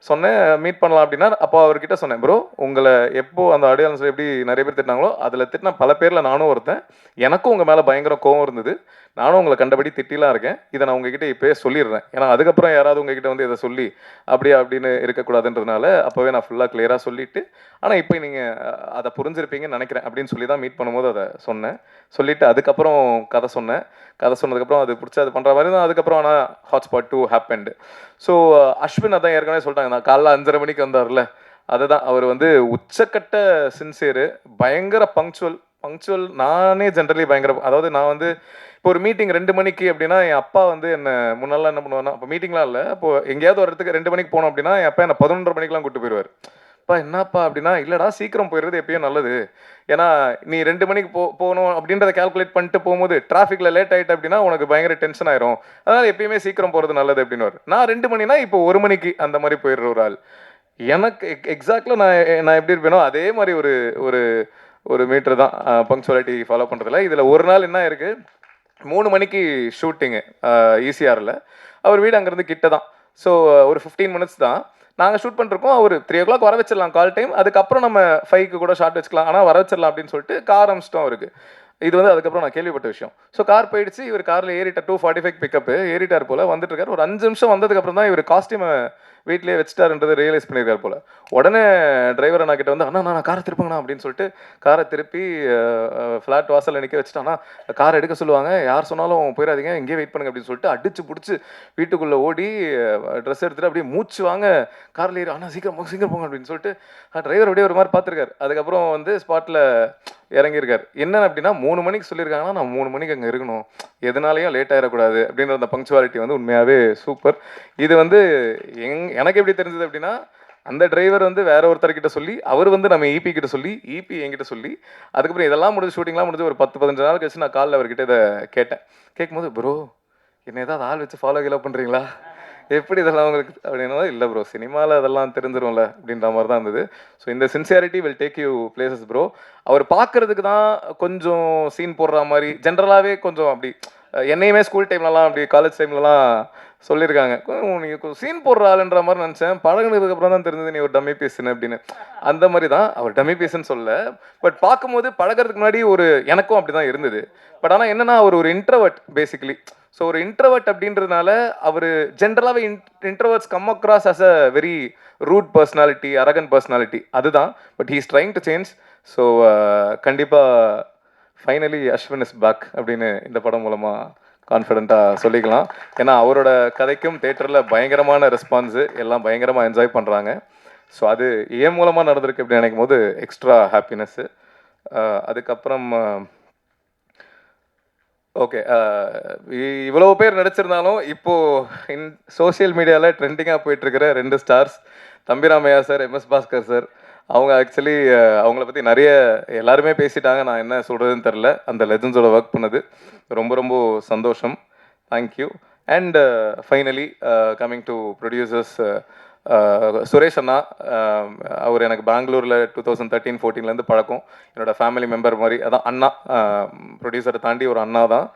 சொன்னேன் மீட் பண்ணலாம் அப்படின்னா அப்போ அவர்கிட்ட சொன்னேன் ப்ரோ உங்களை எப்போ அந்த ஆடியன்ஸில் எப்படி நிறைய பேர் திட்டினாங்களோ அதில் திட்டின பல பேரில் நானும் ஒருத்தன். எனக்கும் உங்கள் மேலே பயங்கர கோவம் இருந்தது. நானும் உங்களை கண்டபடி திட்டிலாம் இருக்கேன். இதை நான் உங்ககிட்ட இப்போயே சொல்லிடுறேன். ஏன்னா அதுக்கப்புறம் யாராவது உங்ககிட்ட வந்து இதை சொல்லி அப்படியா அப்படின்னு இருக்கக்கூடாதுன்றதுனால அப்போவே நான் ஃபுல்லாக கிளியராக சொல்லிவிட்டு ஆனால் இப்போ நீங்கள் அதை புரிஞ்சிருப்பீங்கன்னு நினைக்கிறேன். அப்படின்னு சொல்லி தான் மீட் பண்ணும்போது அதை சொன்னேன். சொல்லிவிட்டு அதுக்கப்புறம் கதை சொன்னேன். கதை சொன்னதுக்கப்புறம் அது பிடிச்சி அது பண்ணுற மாதிரி தான் அதுக்கப்புறம் ஆனால் hotspot two happened so Ashwin அதான் ஏற்கனவே சொல்லிட்டாங்க. நான் காலைல அஞ்சரை மணிக்கு வந்தார்ல. அதுதான். அவர் வந்து உச்சக்கட்ட சின்சியரு பயங்கர பங்க்சுவல் பங்க்சுவல் நானே ஜென்ரலி பயங்கர அதாவது நான் வந்து இப்போ ஒரு மீட்டிங் ரெண்டு மணிக்கு அப்படின்னா என் அப்பா வந்து என்ன முன்னாலாம் என்ன பண்ணுவார்னா அப்போ மீட்டிங்லாம் இல்லை இப்போ எங்கேயாவது ஒரு இடத்துக்கு ரெண்டு மணிக்கு போனோம் அப்படின்னா என் அப்பா என்ன பதினொன்றரை மணிக்கெலாம் கூட்டு போயிடுவார் அப்பா என்னப்பா? அப்படின்னா இல்லைடா சீக்கிரம் போயிடுறது எப்பயும் நல்லது. ஏன்னா நீ ரெண்டு மணிக்கு போ போகணும் அப்படின்றத கால்குலேட் பண்ணிட்டு போகும்போது டிராஃபிக்கில் லேட் ஆகிட்டு அப்படின்னா உனக்கு பயங்கர டென்ஷன் ஆயிரும். அதனால் எப்பயுமே சீக்கிரம் போகிறது நல்லது அப்படின்னு நான் ரெண்டு மணினா இப்போ ஒரு மணிக்கு அந்த மாதிரி போயிடுற ஒரு ஆள். எனக்கு எக்ஸாக்டில் நான் நான் எப்படி இருப்பேனோ அதே மாதிரி ஒரு ஒரு ஒரு மீட்டர் தான் பங்க்சுவாலிட்டி ஃபாலோ பண்ணுறதுல இதில் ஒரு நாள் என்ன இருக்குது மூணு மணிக்கு ஷூட்டிங்கு ஈசிஆரில் அவர் வீடு அங்கேருந்து கிட்ட தான் ஸோ ஒரு ஃபிஃப்டீன் மினிட்ஸ் தான். நாங்கள் ஷூட் பண்ணிருக்கோம். அவர் த்ரீ ஓ கிளாக் வர வச்சிடலாம் கால் டைம் அதுக்கப்புறம் நம்ம ஃபைவ்க்கு கூட ஷார்ட் வச்சுக்கலாம். ஆனால் வர வச்சிடலாம் அப்படின்னு சொல்லிட்டு கார் அமிச்சிட்டோம் அவருக்கு. இது வந்து அதுக்கப்புறம் நான் கேள்விப்பட்ட விஷயம். ஸோ கார் போயிடுச்சு. இவர் காரில் ஏறிட்டார். டூ ஃபார்ட்டி ஃபைவ் பிக்கப்பு ஏறிட்டார் போல் வந்துட்டு இருக்காரு. ஒரு அஞ்சு நிமிஷம் வந்ததுக்கப்புறம் தான் இவர் காஸ்டியூமை வீட்லேயே வச்சுட்டாருன்றதை ரியலைஸ் பண்ணியிருக்காரு போல. உடனே டிரைவர் அண்ணா கிட்ட வந்து அண்ணா நான் காரை திருப்புங்கண்ணா அப்படின்னு சொல்லிட்டு காரை திருப்பி ஃப்ளாட் வாசலில் நிற்க வச்சுட்டானா கார் எடுக்க சொல்லுவாங்க. யார் சொன்னாலும் போயிடாதீங்க. இங்கேயே வெயிட் பண்ணுங்க அப்படின்னு சொல்லிட்டு அடிச்சு பிடிச்சி வீட்டுக்குள்ளே ஓடி ட்ரெஸ் எடுத்துகிட்டு அப்படியே மூச்சு வாங்க காரில் ஏறி. அண்ணா சீக்கிரம் போங்க சீக்கிரம் போங்க அப்படின்னு சொல்லிட்டு டிரைவர் அப்படியே ஒரு மாதிரி பார்த்துருக்காரு. அதுக்கப்புறம் வந்து ஸ்பாட்டில் இறங்கியிருக்காரு. என்ன அப்படின்னா மூணு மணிக்கு சொல்லியிருக்காங்கன்னா நான் மூணு மணிக்கு அங்கே இருக்கணும். எதனாலையும் லேட் ஆகிடக்கூடாது அப்படின்ற அந்த பங்க்சுவாலிட்டி வந்து உண்மையாகவே சூப்பர் இது வந்து எங் எனக்கு எப்படி தெரிஞ்சது அப்படின்னா அந்த டிரைவர் வந்து வேற ஒருத்தர்கிட்ட சொல்லி அவர் வந்து நம்ம ஈபி கிட்ட சொல்லி ஈபி என்கிட்ட சொல்லி அதுக்கப்புறம் இதெல்லாம் முடிஞ்சு ஷூட்டிங்லாம் முடிஞ்சு ஒரு பத்து பதினஞ்சு நாள் கழிச்சு நான் காலில் அவர்கிட்ட இதை கேட்டேன். கேட்கும்போது ப்ரோ என்ன ஏதாவது ஆள் வச்சு ஃபாலோ கீழே பண்ணுறீங்களா எப்படி இதெல்லாம் உங்களுக்கு அப்படின்னா இல்லை ப்ரோ சினிமாவில் அதெல்லாம் தெரிஞ்சிரும்ல அப்படின்ற மாதிரி தான் இருந்தது. ஸோ இந்த sincerity will take you places bro அவர் பார்க்கறதுக்கு தான் கொஞ்சம் சீன் போடுற மாதிரி ஜென்ரலாகவே கொஞ்சம் அப்படி என்னையுமே ஸ்கூல் டைம்லலாம் அப்படி காலேஜ் டைம்லலாம் சொல்லியிருக்காங்க. உனக்கு சீன் போடுற ஆளுன்ற மாதிரி நினச்சேன். பழகினதுக்கு அப்புறம் தான் தெரிஞ்சது நீ ஒரு டம்மி பீஸ்னு அப்படின்னு. அந்த மாதிரி தான். அவர் டம்மி பீஸ்ன்னு சொல்ல பட் பார்க்கும்போது பழகுறதுக்கு முன்னாடி ஒரு எனக்கும் அப்படி தான் இருந்தது. பட் ஆனால் என்னன்னா அவர் ஒரு இன்ட்ரவர்ட் பேசிக்கலி ஸோ ஒரு இன்ட்ரவர்ட் அப்படின்றதுனால அவர் ஜென்ரலாகவே introverts come across as a very rude personality arrogant personality அதுதான். But he's trying to change so கண்டிப்பாக ஃபைனலி அஸ்வின் இஸ் பேக் அப்படின்னு இந்த படம் மூலமாக கான்ஃபிடென்ட்டாக சொல்லிக்கலாம். ஏன்னா அவரோட கதைக்கும் தேட்டரில் பயங்கரமான ரெஸ்பான்ஸு எல்லாம் பயங்கரமாக என்ஜாய் பண்ணுறாங்க ஸோ அது ஏன் மூலமாக நடந்திருக்கு அப்படின்னு நினைக்கும் போது எக்ஸ்ட்ரா ஹாப்பினஸ்ஸு அதுக்கப்புறம் ஓகே இவ்வளோ பேர் நடிச்சிருந்தாலும் இப்போது இன் சோஷியல் மீடியாவில் ட்ரெண்டிங்காக போயிட்டுருக்கிற ரெண்டு stars Thambi Ramaiah sir MS Bhaskar sir அவங்க ஆக்சுவலி அவங்கள பற்றி நிறைய எல்லாருமே பேசிட்டாங்க. நான் என்ன சொல்கிறதுன்னு தெரில அந்த லெஜன்ஸோட ஒர்க் பண்ணது. ரொம்ப ரொம்ப சந்தோஷம். Thank you and finally coming to producers Suresh அண்ணா அவர் எனக்கு பெங்களூரில் டூ தௌசண்ட் தேர்ட்டீன் ஃபோர்டீன்லேருந்து பழக்கம். என்னோட ஃபேமிலி மெம்பர் மாதிரி அதான் அண்ணா ப்ரொடியூசரை தாண்டி ஒரு அண்ணா தான்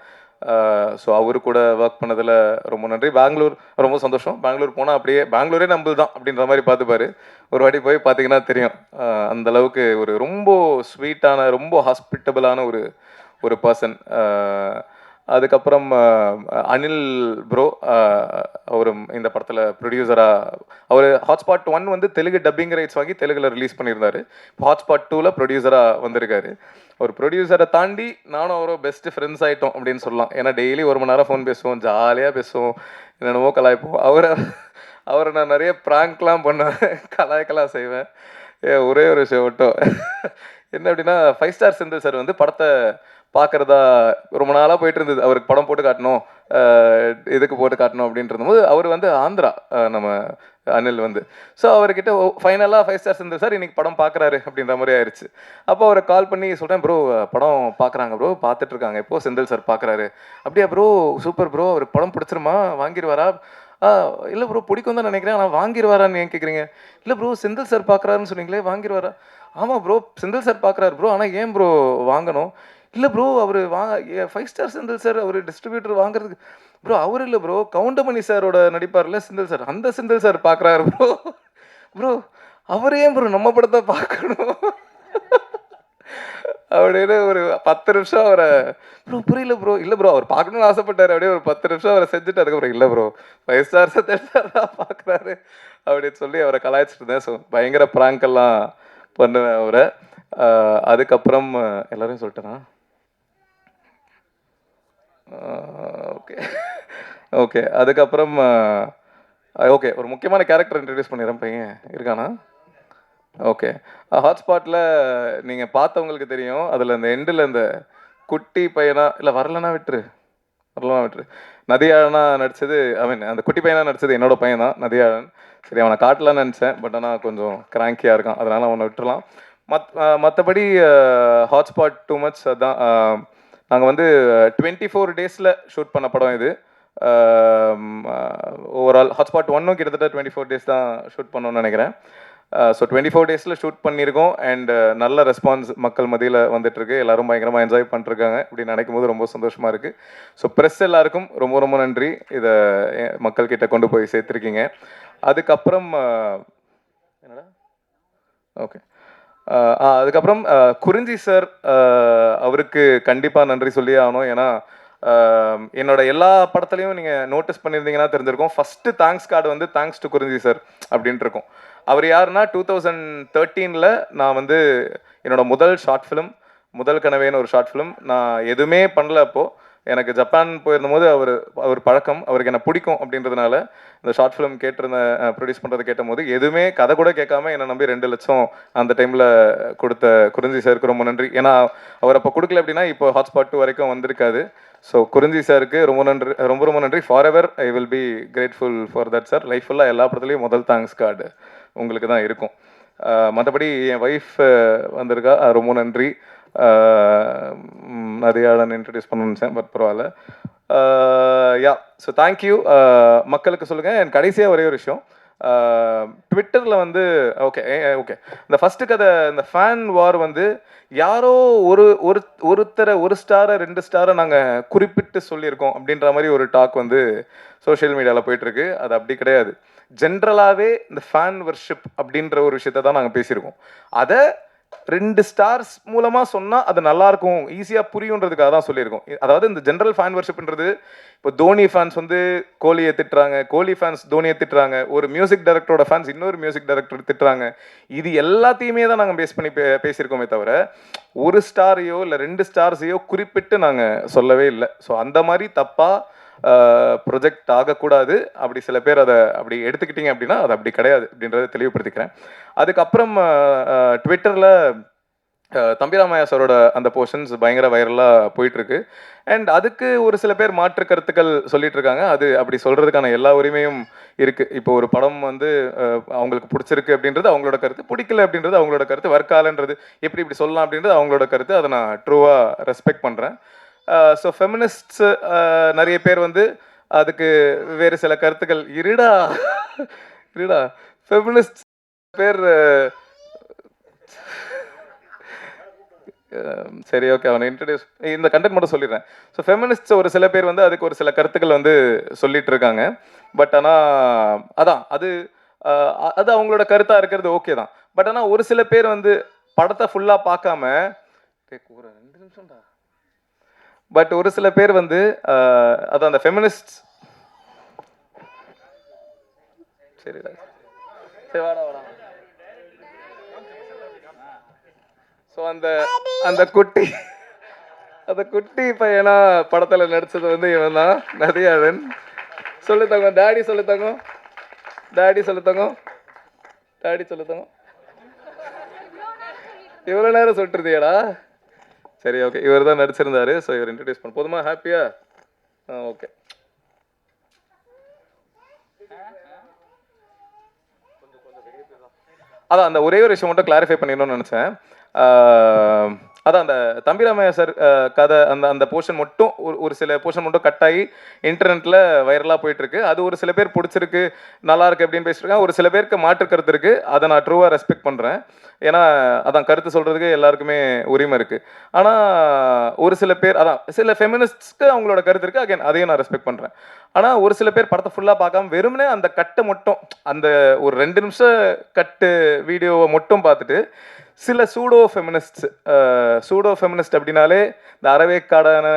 ஸோ அவரு கூட ஒர்க் பண்ணதில் ரொம்ப நன்றி. பெங்களூர் ரொம்ப சந்தோஷம். பெங்களூர் போனால் அப்படியே பெங்களூரே நம்மளது தான் அப்படின்ற மாதிரி பார்த்துப்பாரு ஒரு வாட்டி போய் பார்த்தீங்கன்னா தெரியும். அந்த அளவுக்கு ஒரு ரொம்ப ஸ்வீட்டான ரொம்ப ஹாஸ்பிட்டபிளான ஒரு ஒரு பர்சன் அதுக்கப்புறம் அனில் ப்ரோ அவர் இந்த படத்தில் ப்ரொடியூசராக அவர் ஹாட்ஸ்பாட் ஒன் வந்து தெலுங்கு டப்பிங் ரைட்ஸ் வாங்கி தெலுங்கில் ரிலீஸ் பண்ணியிருந்தாரு. இப்போ ஹாட்ஸ்பாட் டூவில் ப்ரொடியூசராக வந்திருக்காரு. ஒரு ப்ரொடியூசரை தாண்டி நானும் அவரோ பெஸ்ட் ஃப்ரெண்ட்ஸ் ஆகிட்டோம் அப்படின்னு சொல்லலாம். ஏன்னா டெய்லி ஒரு மணி நேரம் ஃபோன் பேசுவோம் ஜாலியாக பேசுவோம் என்னென்னமோ கலாய்ப்போம். அவரை அவரை நான் நிறைய ப்ராங்க்லாம் பண்ணுவேன் கலாய்க்கலாம் செய்வேன். ஏ, ஒரே ஒரு விஷயம் மட்டும். என்ன அப்படின்னா ஃபைவ் ஸ்டார் செந்தில் சார் வந்து படத்தை பார்க்குறதா ரொம்ப நாளாக போயிட்டு இருந்தது அவருக்கு படம் போட்டு காட்டணும் இதுக்கு போட்டு காட்டணும் அப்படின்றது போது அவர் வந்து ஆந்திரா நம்ம அனில் வந்து. ஸோ அவர்கிட்ட ஃபைனலாக ஃபைவ் ஸ்டார் செந்தில் சார் இன்றைக்கி படம் பார்க்குறாரு அப்படின்ற மாதிரி ஆயிடுச்சு அப்போ அவரை கால் பண்ணி சொல்கிறேன் ப்ரோ படம் பார்க்குறாங்க ப்ரோ பார்த்துட்ருக்காங்க. இப்போது செந்தில் சார் பார்க்குறாரு? அப்படியா ப்ரோ சூப்பர் ப்ரோ அவர் படம் பிடிச்சிருமா? வாங்கிடுவாரா ஆ இல்லை ப்ரோ பிடிக்கும் தான் நினைக்கிறேன். ஆனால் வாங்கிடுவாரான்னு ஏன் கேட்குறீங்க இல்லை ப்ரோ செந்தில் சார் பார்க்குறாருன்னு சொன்னீங்களே வாங்கிடுவாரா ஆமாம் ப்ரோ செந்தில் சார் பார்க்குறாரு ப்ரோ ஆனால் ஏன் ப்ரோ வாங்கணும்? இல்லை ப்ரோ அவர் வாங்க ஃபைவ் ஸ்டார் செந்தில் சார் அவர் டிஸ்ட்ரிபியூட்டர் வாங்குறதுக்கு ப்ரோ அவர் இல்லை ப்ரோ கவுண்டமணி சாரோட நடிப்பார்ல செந்தில் சார் அந்த செந்தில் சார் பார்க்குறாரு ப்ரோ ப்ரோ அவர் ஏன் ப்ரோ நம்ம படத்தை பார்க்கணும் அப்படின்னு ஒரு பத்து நிமிஷம் அவரை ப்ரோ புரியல ப்ரோ இல்லை ப்ரோ அவர் பார்க்கணும்னு ஆசைப்பட்டார். அப்படியே ஒரு பத்து நிமிஷம் அவரை செஞ்சுட்டு அதுக்கப்புறம் இல்லை bro five star Senthil sir தான் பார்க்குறாரு அப்படின்னு சொல்லி அவரை கலாய்ச்சிட்டு இருந்தேன். ஸோ பயங்கர ப்ராங்கெல்லாம் பண்ணுவேன் அவரை. அதுக்கப்புறம் எல்லாரையும் சொல்லிட்டேன்னா ஓகே. ஓகே அதுக்கப்புறம் ஓகே ஒரு முக்கியமான கேரக்டர் இன்ட்ரடியூஸ் பண்ணிடுறேன் பையன். இருக்கானா? ஓகே. ஹாட்ஸ்பாட்டில் நீங்கள் பார்த்தவங்களுக்கு தெரியும். அதில் இந்த எண்டில் இந்த குட்டி பையனா இல்லை வரலனா விட்டுரு. வரலனா விட்டுரு. நதியாழனா நடித்தது ஐ மீன் அந்த குட்டி பையனா நடிச்சது என்னோட பையன் தான் நதியாழன். சரி அவனை காட்டலாம்னு நினச்சேன் பட் ஆனால் கொஞ்சம் கிராங்கியாக இருக்கான். அதனால் அவனை விட்டுறலாம். மத் மற்றபடி ஹாட்ஸ்பாட் டூ மச் அதான் நாங்கள் வந்து டுவெண்ட்டி ஃபோர் டேஸில் ஷூட் பண்ண படம் இது. ஓவரால் ஹாட்ஸ்பாட் ஒன்னும் கிட்டத்தட்ட டுவெண்ட்டி ஃபோர் டேஸ் தான் ஷூட் பண்ணோன்னு நினைக்கிறேன். ஸோ டுவெண்ட்டி ஃபோர் டேஸில் ஷூட் பண்ணியிருக்கோம் அண்ட் நல்ல ரெஸ்பான்ஸ் மக்கள் மதியில் வந்துட்டுருக்கு. எல்லாரும் பயங்கரமாக என்ஜாய் பண்ணிருக்காங்க இப்படி நினைக்கும் போது ரொம்ப சந்தோஷமாக இருக்குது ஸோ ப்ரெஸ் எல்லாருக்கும் ரொம்ப ரொம்ப நன்றி. இதை மக்கள்கிட்ட கொண்டு போய் சேர்த்துருக்கீங்க. அதுக்கப்புறம் என்னடா? ஓகே அதுக்கப்புறம் குறிஞ்சி சார் அவருக்கு கண்டிப்பாக நன்றி சொல்லி ஆகணும். ஏன்னா என்னோட எல்லா படத்துலையும் நீங்கள் நோட்டீஸ் பண்ணியிருந்தீங்கன்னா தெரிஞ்சிருக்கும். ஃபஸ்ட்டு தேங்க்ஸ் கார்டு வந்து தேங்க்ஸ் டு குறிஞ்சி சார் அப்படின்ட்டு இருக்கும். அவர் யாருன்னா டூ தௌசண்ட் தேர்ட்டீனில் நான் வந்து என்னோட முதல் ஷார்ட் ஃபிலிம் முதல் கனவேன்னு ஒரு ஷார்ட் ஃபிலிம் நான் எதுவுமே பண்ணல அப்போது எனக்கு ஜப்பான் போயிருந்தபோது அவர் அவர் பழக்கம் அவருக்கு என்ன பிடிக்கும் அப்படின்றதுனால இந்த ஷார்ட் ஃபிலிம் கேட்டிருந்த ப்ரொடியூஸ் பண்ணுறது கேட்டபோது எதுவுமே கதை கூட கேட்காம என்னை நம்பி ரெண்டு லட்சம் அந்த டைமில் கொடுத்த குறிஞ்சி சாருக்கு ரொம்ப நன்றி. ஏன்னா அவர் அப்போ கொடுக்கல அப்படின்னா இப்போ ஹாட்ஸ்பாட் டூ வரைக்கும் வந்திருக்காது. ஸோ குறிஞ்சி சாருக்கு ரொம்ப நன்றி ரொம்ப ரொம்ப நன்றி. Forever I will be grateful for that sir life ஃபுல்லாக எல்லா படத்துலையும் முதல் தேங்க்ஸ் கார்டு உங்களுக்கு தான் இருக்கும். மற்றபடி என் ஒய்ஃப் வந்திருக்கா. ரொம்ப நன்றி. நதியாளன் இன்ட்ரடியூஸ் பண்ண நினச்சேன் பட் பரவாயில்ல. யா ஸோ தேங்க்யூ மக்களுக்கு சொல்லுங்கள் என் கடைசியாக ஒரே ஒரு விஷயம். ட்விட்டரில் வந்து ஓகே ஓகே இந்த ஃபஸ்ட்டு கதை இந்த ஃபேன் வார் வந்து யாரோ ஒரு ஒரு ஒருத்தரை ஒரு ஸ்டாரை ரெண்டு ஸ்டாரை நாங்கள் குறிப்பிட்டு சொல்லியிருக்கோம் அப்படின்ற மாதிரி ஒரு டாக் வந்து சோஷியல் மீடியாவில் போயிட்டுருக்கு. அது அப்படி கிடையாது. ஜென்ரலாகவே இந்த ஃபேன் வர்ஷிப் அப்படின்ற ஒரு விஷயத்த தான் நாங்கள் பேசியிருக்கோம். அதை ரெண்டு ஸ்டார்ஸ் மூலமாக சொன்னால் அது நல்லா இருக்கும் ஈஸியாக புரியுன்றதுக்காக தான் சொல்லியிருக்கோம். அதாவது இந்த ஜென்ரல் ஃபேன் வர்ஷிப்ன்றது இப்போ தோனி ஃபேன்ஸ் வந்து கோலியை திட்டுறாங்க கோலி ஃபேன்ஸ் தோனியை திட்டுறாங்க ஒரு மியூசிக் டைரக்டரோட ஃபேன்ஸ் இன்னொரு மியூசிக் டைரக்டர் திட்டுறாங்க. இது எல்லாத்தையுமே தான் நாங்கள் பேஸ் பண்ணி பே பேசியிருக்கோமே தவிர ஒரு ஸ்டாரையோ இல்லை ரெண்டு ஸ்டார்ஸையோ குறிப்பிட்டு நாங்கள் சொல்லவே இல்லை. ஸோ அந்த மாதிரி தப்பாக ப்ரொஜெக்ட் ஆகக்கூடாது. அப்படி சில பேர் அதை அப்படி எடுத்துக்கிட்டீங்க அப்படின்னா அது அப்படி கிடையாது அப்படின்றத தெளிவுபடுத்திக்கிறேன். அதுக்கப்புறம் ட்விட்டரில் தம்பிராமாயா சாரோட அந்த போர்ஷன்ஸ் பயங்கர வைரலாக போயிட்டுருக்கு. அண்ட் அதுக்கு ஒரு சில பேர் மாற்று கருத்துக்கள் சொல்லிட்டு இருக்காங்க. அது அப்படி சொல்கிறதுக்கான எல்லா உரிமையும் இருக்குது இப்போ ஒரு படம் வந்து அவங்களுக்கு பிடிச்சிருக்கு அப்படின்றது அவங்களோட கருத்து. பிடிக்கல அப்படின்றது அவங்களோட கருத்து. வர்க்காலன்றது எப்படி இப்படி சொல்லலாம் அப்படின்றது அவங்களோட கருத்து. அதை நான் ட்ரூவாக ரெஸ்பெக்ட் பண்ணுறேன் ஸோ ஃபெமினிஸ்ட்ஸ் நிறைய பேர் வந்து அதுக்கு வேறு சில கருத்துக்கள். இருடா. இருடா. ஃபெமினிஸ்ட் பேர் சரி ஓகே அவனை இன்ட்ரடியூஸ் இந்த கண்டென்ட் மட்டும் சொல்லிடுறேன். ஸோ ஃபெமினிஸ்ட்ஸ் ஒரு சில பேர் வந்து அதுக்கு ஒரு சில கருத்துக்கள் வந்து சொல்லிட்டு இருக்காங்க. பட் ஆனால் அதான் அது அது அவங்களோட கருத்தாக இருக்கிறது ஓகே தான். பட் ஆனால் ஒரு சில பேர் வந்து படத்தை ஃபுல்லாக பார்க்காம ரெண்டு நிமிஷம்டா. பட் ஒரு சில பேர் வந்து அது அந்த ஃபெமினிஸ்ட் சரி சரி வாடா வாடா. ஸோ அந்த அந்த குட்டி அந்த குட்டி பையனா படத்தில் நடிச்சது வந்து இவன் தான் நதியாதன். சொல்லு டேடி டாடி டேடி தங்க டாடி சொல்லு டாடி இவ்வளோ நேரம் சொல்லிட்டுருந்தியடா சரி ஓகே இவர் தான் நடிச்சிருந்தாரு. ஸோ இவர் இன்ட்ரடியூஸ் பண்ண. போதுமா? ஹாப்பியா ஆ? ஓகே அதான் அந்த ஒரே ஒரு விஷயம் மட்டும் கிளாரிஃபை பண்ணிடணும்னு நினச்சேன். அதான் அந்த தம்பிராமையா சார் கதை அந்த அந்த போர்ஷன் மட்டும் ஒரு ஒரு சில போர்ஷன் மட்டும் கட் ஆகி இன்டர்நெட்டில் வைரலாக போயிட்டுருக்கு. அது ஒரு சில பேர் பிடிச்சிருக்கு நல்லா இருக்கு அப்படின்னு பேசிருக்காங்க ஒரு சில பேருக்கு மாற்று கருத்து இருக்குது அதை நான் ட்ரூவாக ரெஸ்பெக்ட் பண்ணுறேன் ஏன்னா அதான் கருத்து சொல்கிறதுக்கு எல்லாருக்குமே உரிமை இருக்குது ஆனால் ஒரு சில பேர் அதான் சில ஃபெமினிஸ்ட்ஸ்க்கு அவங்களோட கருத்து இருக்குது அகைன் அதையும் நான் ரெஸ்பெக்ட் பண்ணுறேன் ஆனால் ஒரு சில பேர் படத்தை ஃபுல்லாக பார்க்காம வெறுமனே அந்த கட்டை மட்டும் அந்த ஒரு ரெண்டு நிமிஷம் கட்டு வீடியோவை மட்டும் பார்த்துட்டு சில சூடோ ஃபெமினிஸ்ட் சூடோ ஃபெமினிஸ்ட் அப்படின்னாலே இந்த அறவேக்காடான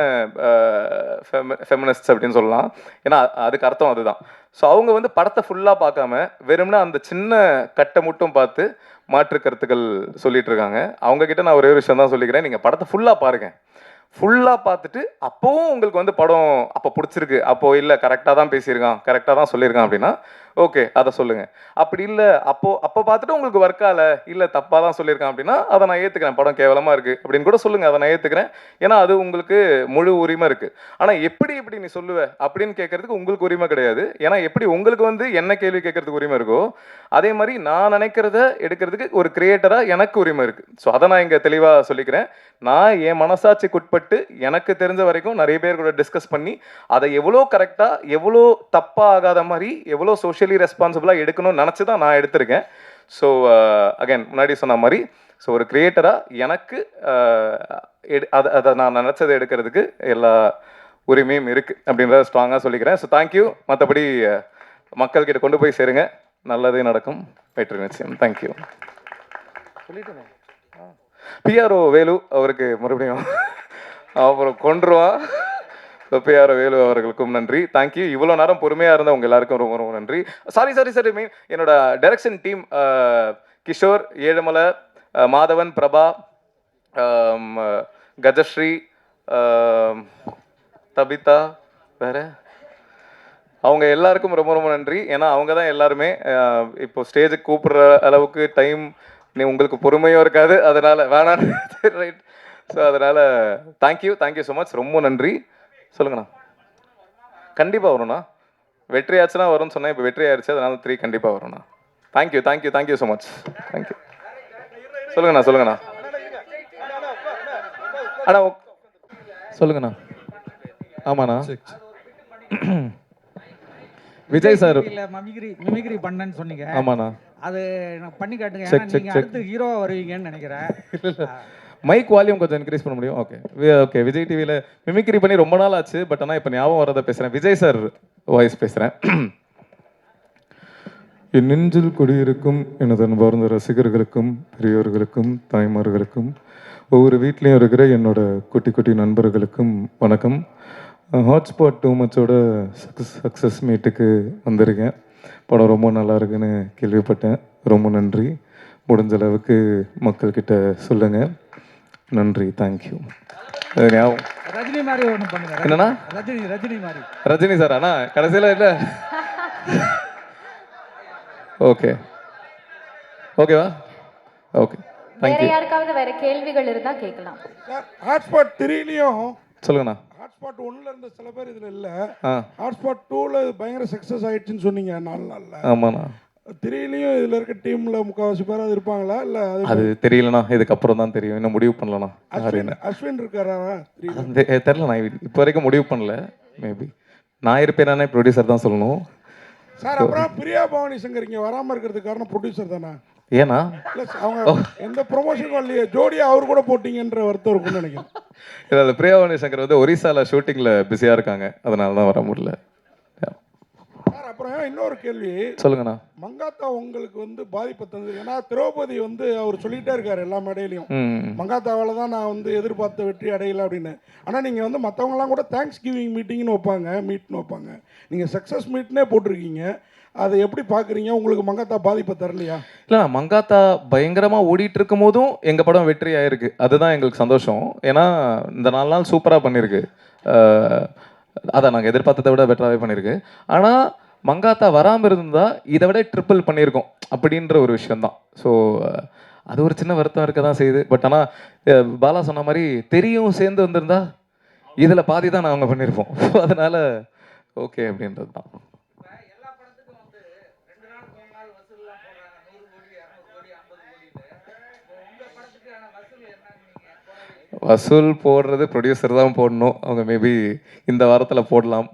ஃபெமினிஸ்ட் அப்படின்னு சொல்லலாம். ஏன்னா அதுக்கு அர்த்தம் அதுதான். ஸோ அவங்க வந்து படத்தை ஃபுல்லாக பார்க்காம வெறும்னா அந்த சின்ன கட்டை மட்டும் பார்த்து மாற்று கருத்துக்கள் சொல்லிட்டு இருக்காங்க. அவங்க கிட்ட நான் ஒரே ஒரு விஷயம் தான் சொல்லிக்கிறேன். நீங்கள் படத்தை ஃபுல்லாக பாருங்க. ஃபுல்லாக பார்த்துட்டு அப்போவும் உங்களுக்கு வந்து படம் அப்போ பிடிச்சிருக்கு. அப்போ இல்லை கரெக்டாக தான் பேசியிருக்கான் கரெக்டாக தான் சொல்லியிருக்கான் அப்படின்னா ஓகே அதை சொல்லுங்கள் அப்படி இல்லை அப்போ அப்போ பார்த்துட்டு உங்களுக்கு ஒர்க் ஆகல இல்லை தப்பாக தான் சொல்லியிருக்கேன் அப்படின்னா அதை நான் ஏற்றுக்கிறேன் படம் கேவலமாக இருக்குது அப்படின்னு கூட சொல்லுங்கள் அதை நான் ஏற்றுக்கிறேன் ஏன்னா அது உங்களுக்கு முழு உரிமை இருக்குது ஆனால் எப்படி இப்படி நீ சொல்லுவ அப்படின்னு கேட்கறதுக்கு உங்களுக்கு உரிமை கிடையாது. ஏன்னா எப்படி உங்களுக்கு வந்து என்ன கேள்வி கேட்குறதுக்கு உரிமை இருக்கோ அதே மாதிரி நான் நினைக்கிறத எடுக்கிறதுக்கு ஒரு கிரியேட்டராக எனக்கு உரிமை இருக்குது ஸோ அதை நான் இங்கே தெளிவாக சொல்லிக்கிறேன். நான் என் மனசாட்சிக்குட்பட்டு எனக்கு தெரிஞ்ச வரைக்கும் நிறைய பேர் கூட டிஸ்கஸ் பண்ணி அதை எவ்வளோ கரெக்டாக எவ்வளோ தப்பாக ஆகாத மாதிரி எவ்வளோ சோஷியல் ரெஸ்பான்சிபிளாக எடுக்கணும்னு நினச்சி தான் நான் எடுத்திருக்கேன். ஸோ அகைன் முன்னாடி சொன்ன மாதிரி ஸோ ஒரு கிரியேட்டராக எனக்கு அஹ், எடு- அதை அதை நான் நினச்சதை எடுக்கிறதுக்கு எல்லா உரிமையும் இருக்குது அப்படின்றத ஸ்ட்ராங்காக சொல்லிக்கிறேன். ஸோ தேங்க்யூ மற்றபடி மக்கள்கிட்ட கொண்டு போய் சேருங்க. நல்லதே நடக்கும். வெற்றி நிச்சயம். தேங்க்யூ பிஆர்ஓ வேலு அவருக்கு மறுபடியும் அப்புறம் கொன்றுவான். பிஆர்ஓ வேலு அவர்களுக்கும் நன்றி. தேங்க்யூ இவ்வளோ நேரம் பொறுமையாக இருந்த உங்க எல்லாருக்கும் ரொம்ப ரொம்ப நன்றி. Sorry sorry sorry mean. என்னோட direction team Kishore Ezhumalai Madhavan Prabha Gajasri Tabitha வேற? அவங்க எல்லாருக்கும் ரொம்ப ரொம்ப நன்றி. ஏன்னா அவங்க தான் எல்லாருமே இப்போ ஸ்டேஜுக்கு கூப்பிடுற அளவுக்கு டைம் நீ உங்களுக்கு பொறுமையும் இருக்காது. அதனால வேணாம் ரைட் ஸோ அதனால thank you thank you so much ரொம்ப நன்றி. சொல்லுங்கண்ணா. கண்டிப்பாக வரும்ண்ணா. வெற்றி ஆச்சுன்னா வரும்னு சொன்னேன் இப்போ வெற்றி ஆயிடுச்சு அதனால த்ரீ கண்டிப்பாக வரும்ண்ணா. Thank you thank you thank you so much thank you சொல்லுங்கண்ணா சொல்லுங்கண்ணா. அண்ணா சொல்லுங்கண்ணா. ஆமாண்ணா. விஜய் சார். மிமிக்ரி மிமிக்ரி பண்ணேன்னு சொன்னீங்க. ஆமாண்ணா. அது பண்ணி காட்டுங்க. நீங்க. அடுத்து ஹீரோவா வருவீங்கன்னு நினைக்கிறேன். மைக் வால்யூம் கொஞ்சம் இன்க்ரீஸ் பண்ண முடியும்? ஓகே ஓகே விஜய் டிவியில் மிமிக்ரி பண்ணி ரொம்ப நாள் ஆச்சு பட் ஆனால் இப்போ ஞாபகம் வரதை பேசுகிறேன் விஜய் சார் வாய்ஸ் பேசுகிறேன் என் நெஞ்சில் குடியிருக்கும் எனது அன்பார்ந்த ரசிகர்களுக்கும் பெரியோர்களுக்கும் தாய்மார்களுக்கும் ஒவ்வொரு வீட்லேயும் இருக்கிற என்னோட குட்டி குட்டி நண்பர்களுக்கும் வணக்கம். ஹாட்ஸ்பாட் டூ மச்சோட சக்ஸஸ் சக்ஸஸ் மீட்டுக்கு வந்திருக்கேன். படம் ரொம்ப நல்லா இருக்குன்னு கேள்விப்பட்டேன். ரொம்ப நன்றி. முடிஞ்ச அளவுக்கு மக்கள்கிட்ட சொல்லுங்கள் நன்றி தேங்க்யூ ஞாபகம் ரஜினி மாதிரி ஒண்ணு பண்ணுங்க. ரஜினி- என்னண்ணா? ரஜினி ரஜினி மாதிரி. ரஜினி சார் அண்ணா கடைசியில் இல்லை? ஓகே ஓகேவா ஓகே வேற யாருக்காவது வேற கேள்விகள் இருந்தா கேட்கலாம். ஹாட்ஸ்பாட் த்ரீலையும் சொல்லுங்கண்ணா. ஹாட்ஸ்பாட் ஒன்ல இருந்த சில பேர் இதுல இல்ல. ஆ. ஹாட்ஸ்பாட் டூல பயங்கர சக்சஸ் ஆயிடுச்சுன்னு சொன்னீங்க நாலு நாள்ல. ஆமாண்ணா. த்ரீலையும் இதுல இருக்க டீம்ல முக்கால்வாசி பேர் அது இருப்பாங்களா? இல்ல அது தெரியலண்ணா. இதுக்கப்புறம் தான் தெரியும். இன்னும் முடிவு பண்ணலண்ணா. அஸ்வின் இருக்காரா? த்ரீ அது தெரில நான் இப்போ வரைக்கும் முடிவு பண்ணல. மேபி நான் இருப்பேனானே ப்ரொடியூசர் தான் சொல்லணும். சார் அப்புறம் பிரியா பவானி சங்கர் இங்க வராம இருக்கிறதுக்கு காரணம் ப்ரொடியூசர் தானே? ஏன்னா? அவங்க எந்த ப்ரொமோஷனும் இல்லையே ஜோடியா அவர் கூட போட்டீங்கன்ற வருத்தம் இருக்கும்னு நினைக்கிறேன். இல்லை பிரியாவாணி சங்கர் வந்து ஒரிசால ஷூட்டிங்கில் பிஸியாக இருக்காங்க. அதனால தான் வர முடியல. அப்புறம் இன்னொரு கேள்வி? சொல்லுங்கண்ணா. மங்காத்தா உங்களுக்கு வந்து பாதிப்பை தந்தது. ஏன்னா திரௌபதி வந்து அவர் சொல்லிட்டே இருக்காரு எல்லா மேடையிலையும். மங்காத்தாவால் தான் நான் வந்து எதிர்பார்த்த வெற்றி அடையல அப்படின்னு. ஆனால் நீங்கள் வந்து மற்றவங்களாம் கூட தேங்க்ஸ் கிவிங் மீட்டிங்னு வைப்பாங்க மீட்னு வைப்பாங்க. நீங்கள் சக்ஸஸ் மீட்னே போட்டிருக்கீங்க. அதை எப்படி பார்க்குறீங்க உங்களுக்கு மங்காத்தா பாதிப்பை தரலையா? இல்லை மங்காத்தா பயங்கரமாக ஓடிட்டு இருக்கும் போதும் எங்கள் படம் வெற்றி ஆயிருக்கு அதுதான் எங்களுக்கு சந்தோஷம். ஏன்னா இந்த நாலு நாள் சூப்பராக பண்ணியிருக்கு அதான் நாங்கள் எதிர்பார்த்ததை விட பெட்டராகவே பண்ணியிருக்கு ஆனால் மங்காத்தா வராமல் இருந்தால் இதை விட ட்ரிப்பிள் பண்ணியிருக்கோம் அப்படின்ற ஒரு விஷயந்தான் ஸோ அது ஒரு சின்ன வருத்தம் இருக்க தான் செய்யுது பட் ஆனால் பாலா சொன்ன மாதிரி தெரியும் சேர்ந்து வந்திருந்தா இதில் பாதி தான் நாங்கள் பண்ணியிருப்போம். அதனால் ஓகே அப்படின்றது தான் வசூல் போடுறது ப்ரொடியூசர் தான் போடணும். அவங்க மேபி இந்த வாரத்தில் போடலாம்.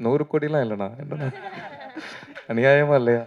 நூறு கோடிலாம் இல்லைண்ணா என்னண்ணா அநியாயமா இல்லையா